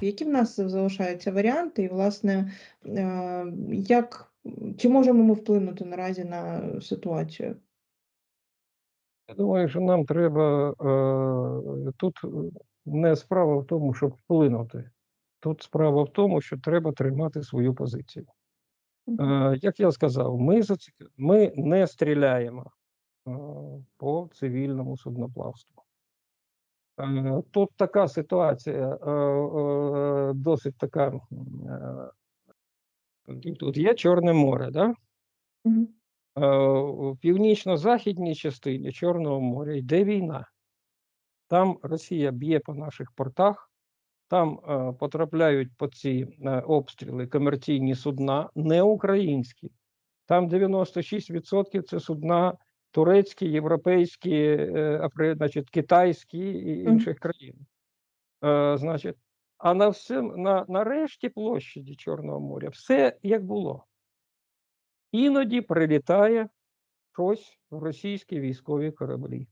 Які в нас залишаються варіанти, і, власне, е, як чи можемо ми вплинути наразі на ситуацію? Я думаю, що нам треба е, тут не справа в тому, щоб вплинути. Тут справа в тому, що треба тримати свою позицію. Е, як я сказав, ми, ми не стріляємо по цивільному судноплавству. Е, тут така ситуація е, е, досить така. е, Тут є Чорне море, да? Мгм. Е, у північно-західній частині Чорного моря йде війна. Там Росія б'є по наших портах, там потрапляють по ці обстріли комерційні судна, не українські. Там 96% це судна турецькі, європейські, е, афри- значить, китайські і інших країн. Е, значить, а на всім, на, на решті площаді Чорного моря все як було. Іноді прилітає щось в російські військові кораблі.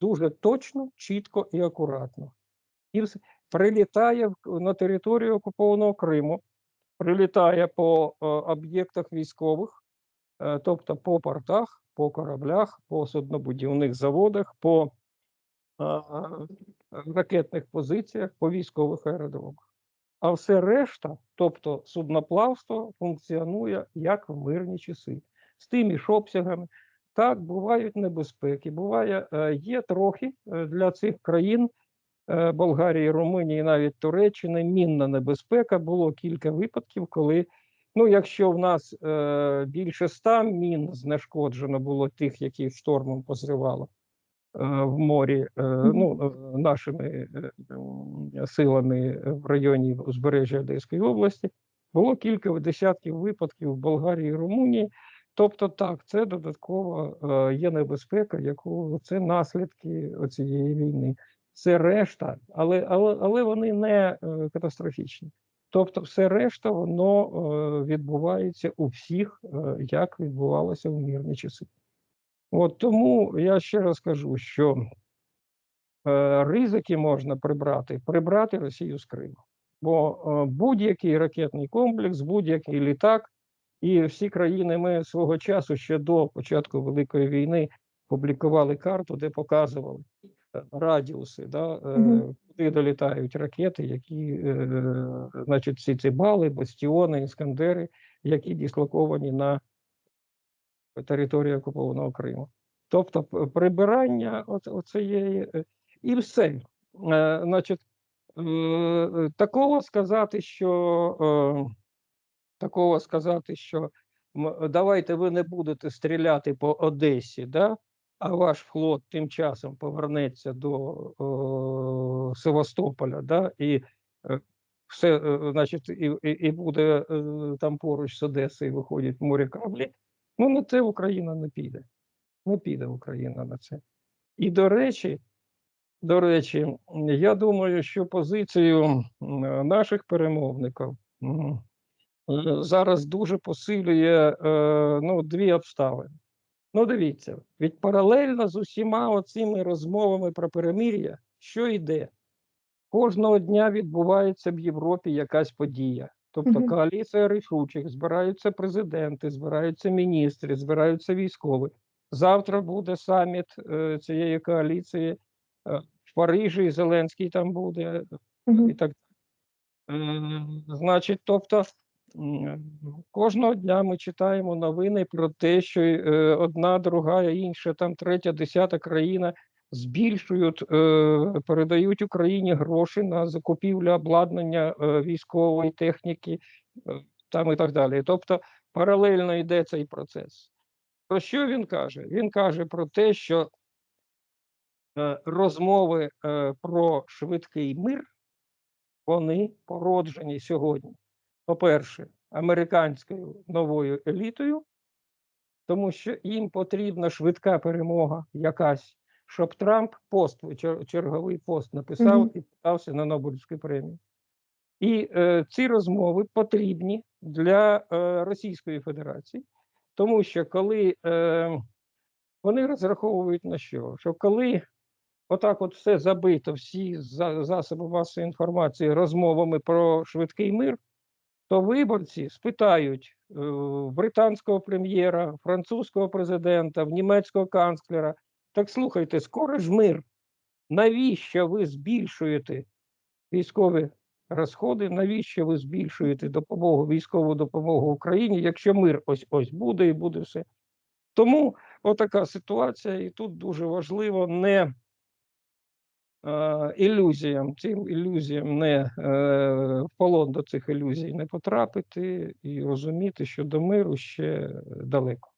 Дуже точно, чітко і акуратно. І все. прилітає на територію окупованого Криму, прилітає по е, об'єктах військових, е, тобто по портах, по кораблях, по суднобудівних заводах, по ракетних позиціях, по військових аеродромах. А все решта, тобто судноплавство, функціонує як в мирні часи, з тими ж обсягами. Так, бувають небезпеки. Буває, е, є трохи е, для цих країн е, Болгарії, Румунії, навіть Туреччини, мінна небезпека. Було кілька випадків, коли, ну, якщо в нас е, більше ста мін знешкоджено було тих, які штормом позривало е, в морі, е, ну, е, нашими е, силами в районі узбережжя Одеської області, було кілька десятків випадків в Болгарії і Румунії. Тобто, так, це додатково е, є небезпека, яку це наслідки цієї війни. Це решта, але, але, але вони не е, катастрофічні. Тобто, все решта, воно е, відбувається у всіх, е, як відбувалося в мирні часи. От тому я ще раз кажу, що е, ризики можна прибрати, прибрати Росію з Криму. Бо будь-який ракетний комплекс, будь-який літак, і всі країни ми свого часу ще до початку Великої війни публікували карту, де показували радіуси, да, е, Мгм. куди долітають ракети, які, е, значить, всі ці бали, бастіони, іскандери, які дислоковані на території окупованого Криму. Тобто прибирання оцієї е, і все. Е, значить, е, такого сказати, що такого сказати, що давайте ви не будете стріляти по Одесі, да? А ваш флот тим часом повернеться до о, Севастополя, да? і е, все, е, значить, і, і, буде е, там поруч з Одесою виходять море кораблі. Ну, на це Україна не піде. Не піде Україна на це. І до речі, до речі, я думаю, що позицію наших перемовників е, зараз дуже посилює е, ну, дві обставини. Ну, дивіться, від паралельно з усіма оцими розмовами про перемир'я, що йде? Кожного дня відбувається в Європі якась подія. Тобто коаліція рішучих, збираються президенти, збираються міністри, збираються військові. Завтра буде саміт е, цієї коаліції е, в Парижі, і Зеленський там буде і так. Е, Значить, тобто кожного дня ми читаємо новини про те, що е, одна, друга, інша, там третя, десята країна збільшують, е, передають Україні гроші на закупівлю обладнання е, військової техніки, там і так далі. Тобто паралельно йде цей процес. Про що він каже? Він каже про те, що розмови про швидкий мир вони породжені сьогодні, по-перше, американською новою елітою, тому що їм потрібна швидка перемога якась, щоб Трамп пост, черговий пост написав Мгм. і подався на Нобелівську премію. І е, ці розмови потрібні для е, Російської Федерації, тому що коли е, вони розраховують на що? Що коли отак от все забито, всі за- засоби масової інформації розмовами про швидкий мир, то виборці спитають е, британського прем'єра, французького президента, німецького канцлера. Так слухайте, скоро ж мир. Навіщо ви збільшуєте військові розходи? Навіщо ви збільшуєте допомогу, військову допомогу Україні, якщо мир ось ось буде і буде все? Тому отака ситуація, і тут дуже важливо не ілюзіям, цим ілюзіям не е, в полон до цих ілюзій не потрапити і розуміти, що до миру ще далеко.